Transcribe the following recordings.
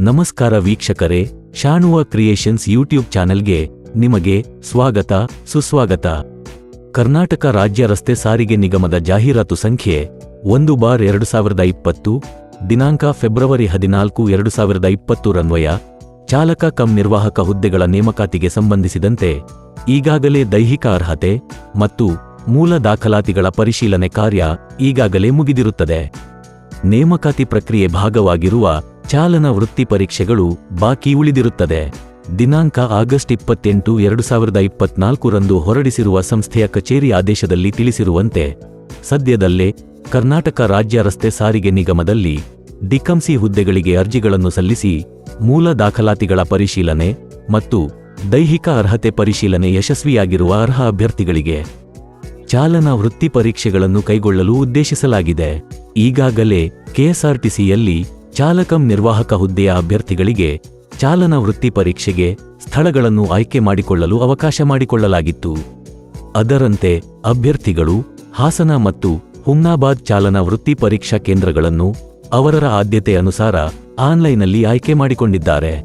ನಮಸ್ಕಾರ ವೀಕ್ಷಕರೇ, ಶಾಣುವ creations YouTube ಚಾನೆಲ್ಗೆ ನಿಮಗೆ ಸ್ವಾಗತ, ಸುಸ್ವಾಗತ. ಕರ್ನಾಟಕ ರಾಜ್ಯ ರಸ್ತೆ ಸಾರಿಗೆ ನಿಗಮದ ಜಾಹೀರಾತು ಸಂಖ್ಯೆ ಒಂದು ಬಾರ್ ಎರಡು ಸಾವಿರದ ಇಪ್ಪತ್ತು, ದಿನಾಂಕ ಫೆಬ್ರವರಿ ಹದಿನಾಲ್ಕು ಎರಡು ಸಾವಿರದ ಇಪ್ಪತ್ತರನ್ವಯ ಚಾಲಕ ಕಂ ನಿರ್ವಾಹಕ ಹುದ್ದೆಗಳ ನೇಮಕಾತಿಗೆ ಸಂಬಂಧಿಸಿದಂತೆ ಈಗಾಗಲೇ ದೈಹಿಕ ಅರ್ಹತೆ ಮತ್ತು ಮೂಲ ದಾಖಲಾತಿಗಳ ಪರಿಶೀಲನೆ ಕಾರ್ಯ ಈಗಾಗಲೇ ಮುಗಿದಿರುತ್ತದೆ. ನೇಮಕಾತಿ ಪ್ರಕ್ರಿಯೆ ಭಾಗವಾಗಿರುವ ಚಾಲನಾ ವೃತ್ತಿ ಪರೀಕ್ಷೆಗಳು ಬಾಕಿ ಉಳಿದಿರುತ್ತದೆ. ದಿನಾಂಕ ಆಗಸ್ಟ್ ಇಪ್ಪತ್ತೆಂಟು, ಎರಡು ಸಾವಿರದ ಇಪ್ಪತ್ನಾಲ್ಕರಂದು ಹೊರಡಿಸಿರುವ ಸಂಸ್ಥೆಯ ಕಚೇರಿ ಆದೇಶದಲ್ಲಿ ತಿಳಿಸಿರುವಂತೆ, ಸದ್ಯದಲ್ಲೇ ಕರ್ನಾಟಕ ರಾಜ್ಯ ರಸ್ತೆ ಸಾರಿಗೆ ನಿಗಮದಲ್ಲಿ ಡಿಕಂಸಿ ಹುದ್ದೆಗಳಿಗೆ ಅರ್ಜಿಗಳನ್ನು ಸಲ್ಲಿಸಿ ಮೂಲ ದಾಖಲಾತಿಗಳ ಪರಿಶೀಲನೆ ಮತ್ತು ದೈಹಿಕ ಅರ್ಹತೆ ಪರಿಶೀಲನೆ ಯಶಸ್ವಿಯಾಗಿರುವ ಅರ್ಹ ಅಭ್ಯರ್ಥಿಗಳಿಗೆ ಚಾಲನಾ ವೃತ್ತಿ ಪರೀಕ್ಷೆಗಳನ್ನು ಕೈಗೊಳ್ಳಲು ಉದ್ದೇಶಿಸಲಾಗಿದೆ. ಈಗಾಗಲೇ ಕೆಎಸ್ಆರ್ಟಿಸಿಯಲ್ಲಿ ಚಾಲಕಂ ನಿರ್ವಾಹಕ ಹುದ್ದೆಯ ಅಭ್ಯರ್ಥಿಗಳಿಗೆ ಚಾಲನ ವೃತ್ತಿ ಪರೀಕ್ಷೆಗೆ ಸ್ಥಳಗಳನ್ನು ಆಯ್ಕೆ ಮಾಡಿಕೊಳ್ಳಲು ಅವಕಾಶ ಮಾಡಿಕೊಳ್ಳಲಾಗಿತ್ತು. ಅದರಂತೆ, ಅಭ್ಯರ್ಥಿಗಳು ಹಾಸನ ಮತ್ತು ಹುಮ್ನಾಬಾದ್ ಚಾಲನಾ ವೃತ್ತಿ ಪರೀಕ್ಷಾ ಕೇಂದ್ರಗಳನ್ನು ಅವರರ ಆದ್ಯತೆ ಅನುಸಾರ ಆನ್ಲೈನ್ನಲ್ಲಿ ಆಯ್ಕೆ ಮಾಡಿಕೊಂಡಿದ್ದಾರೆ.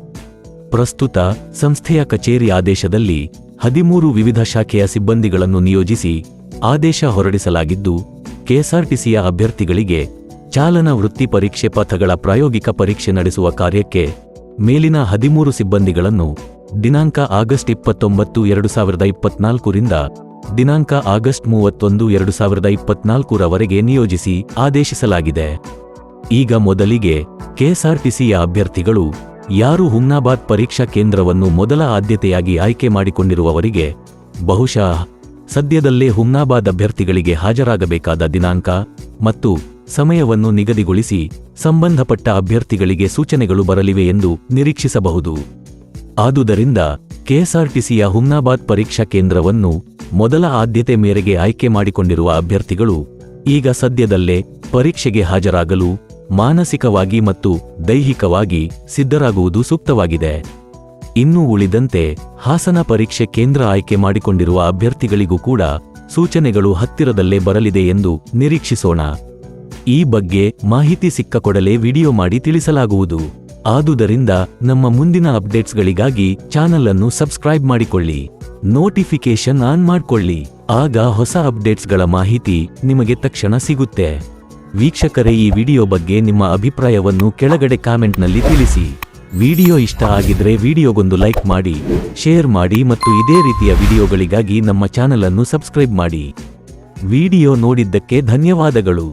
ಪ್ರಸ್ತುತ ಸಂಸ್ಥೆಯ ಕಚೇರಿ ಆದೇಶದಲ್ಲಿ ಹದಿಮೂರು ವಿವಿಧ ಶಾಖೆಯ ಸಿಬ್ಬಂದಿಗಳನ್ನು ನಿಯೋಜಿಸಿ ಆದೇಶ ಹೊರಡಿಸಲಾಗಿದ್ದು, ಕೆಎಸ್ಆರ್ಟಿಸಿಯ ಅಭ್ಯರ್ಥಿಗಳಿಗೆ ಚಾಲನಾ ವೃತ್ತಿ ಪರೀಕ್ಷೆ ಪಥಗಳ ಪ್ರಾಯೋಗಿಕ ಪರೀಕ್ಷೆ ನಡೆಸುವ ಕಾರ್ಯಕ್ಕೆ ಮೇಲಿನ ಹದಿಮೂರು ಸಿಬ್ಬಂದಿಗಳನ್ನು ದಿನಾಂಕ ಆಗಸ್ಟ್ ಇಪ್ಪತ್ತೊಂಬತ್ತು, ಎರಡು ಸಾವಿರದ ಇಪ್ಪತ್ನಾಲ್ಕರಿಂದ ದಿನಾಂಕ ಆಗಸ್ಟ್ ಮೂವತ್ತೊಂದು, ಎರಡು ಸಾವಿರದ ಇಪ್ಪತ್ನಾಲ್ಕರವರೆಗೆ ನಿಯೋಜಿಸಿ ಆದೇಶಿಸಲಾಗಿದೆ. ಈಗ ಮೊದಲಿಗೆ ಕೆಎಸ್ಆರ್ಟಿಸಿಯ ಅಭ್ಯರ್ಥಿಗಳು ಯಾರು ಹುಮ್ನಾಬಾದ್ ಪರೀಕ್ಷಾ ಕೇಂದ್ರವನ್ನು ಮೊದಲ ಆದ್ಯತೆಯಾಗಿ ಆಯ್ಕೆ ಮಾಡಿಕೊಂಡಿರುವವರಿಗೆ ಬಹುಶಃ ಸದ್ಯದಲ್ಲೇ ಹುಮ್ನಾಬಾದ್ ಅಭ್ಯರ್ಥಿಗಳಿಗೆ ಹಾಜರಾಗಬೇಕಾದ ದಿನಾಂಕ ಮತ್ತು ಸಮಯವನ್ನು ನಿಗದಿಗೊಳಿಸಿ ಸಂಬಂಧಪಟ್ಟ ಅಭ್ಯರ್ಥಿಗಳಿಗೆ ಸೂಚನೆಗಳು ಬರಲಿವೆ ಎಂದು ನಿರೀಕ್ಷಿಸಬಹುದು. ಆದುದರಿಂದ ಕೆಎಸ್ಆರ್ಟಿಸಿಯ ಹುಮ್ನಾಬಾದ್ ಪರೀಕ್ಷಾ ಕೇಂದ್ರವನ್ನು ಮೊದಲ ಆದ್ಯತೆ ಮೇರೆಗೆ ಆಯ್ಕೆ ಮಾಡಿಕೊಂಡಿರುವ ಅಭ್ಯರ್ಥಿಗಳು ಈಗ ಸದ್ಯದಲ್ಲೇ ಪರೀಕ್ಷೆಗೆ ಹಾಜರಾಗಲು ಮಾನಸಿಕವಾಗಿ ಮತ್ತು ದೈಹಿಕವಾಗಿ ಸಿದ್ಧರಾಗುವುದು ಸೂಕ್ತವಾಗಿದೆ. ಇನ್ನು ಉಳಿದಂತೆ ಹಾಸನ ಪರೀಕ್ಷೆ ಕೇಂದ್ರ ಆಯ್ಕೆ ಮಾಡಿಕೊಂಡಿರುವ ಅಭ್ಯರ್ಥಿಗಳಿಗೂ ಕೂಡ ಸೂಚನೆಗಳು ಹತ್ತಿರದಲ್ಲೇ ಬರಲಿದೆ ಎಂದು ನಿರೀಕ್ಷಿಸೋಣ. ಈ ಬಗ್ಗೆ ಮಾಹಿತಿ ಸಿಕ್ಕ ಕೊಡಲೇ ವಿಡಿಯೋ ಮಾಡಿ ತಿಳಿಸಲಾಗುವುದು. ಆದುದರಿಂದ ನಮ್ಮ ಮುಂದಿನ ಅಪ್ಡೇಟ್ಸ್ಗಳಿಗಾಗಿ ಚಾನಲ್ ಅನ್ನು ಸಬ್ಸ್ಕ್ರೈಬ್ ಮಾಡಿಕೊಳ್ಳಿ. ನೋಟಿಫಿಕೇಶನ್ ಆನ್ ಮಾಡಿಕೊಳ್ಳಿ. ಆಗ ಹೊಸ ಅಪ್ಡೇಟ್ಸ್ಗಳ ಮಾಹಿತಿ ನಿಮಗೆ ತಕ್ಷಣ ಸಿಗುತ್ತೆ. ವೀಕ್ಷಕರೇ, ಈ ವಿಡಿಯೋ ಬಗ್ಗೆ ನಿಮ್ಮ ಅಭಿಪ್ರಾಯವನ್ನು ಕೆಳಗಡೆ ಕಾಮೆಂಟ್ನಲ್ಲಿ ತಿಳಿಸಿ. ವಿಡಿಯೋ ಇಷ್ಟ ಆಗಿದ್ರೆ ವಿಡಿಯೋಗೊಂದು ಲೈಕ್ ಮಾಡಿ, ಶೇರ್ ಮಾಡಿ ಮತ್ತು ಇದೇ ರೀತಿಯ ವಿಡಿಯೋಗಳಿಗಾಗಿ ನಮ್ಮ ಚಾನಲ್ ಅನ್ನು ಸಬ್ಸ್ಕ್ರೈಬ್ ಮಾಡಿ. ವಿಡಿಯೋ ನೋಡಿದ್ದಕ್ಕೆ ಧನ್ಯವಾದಗಳು.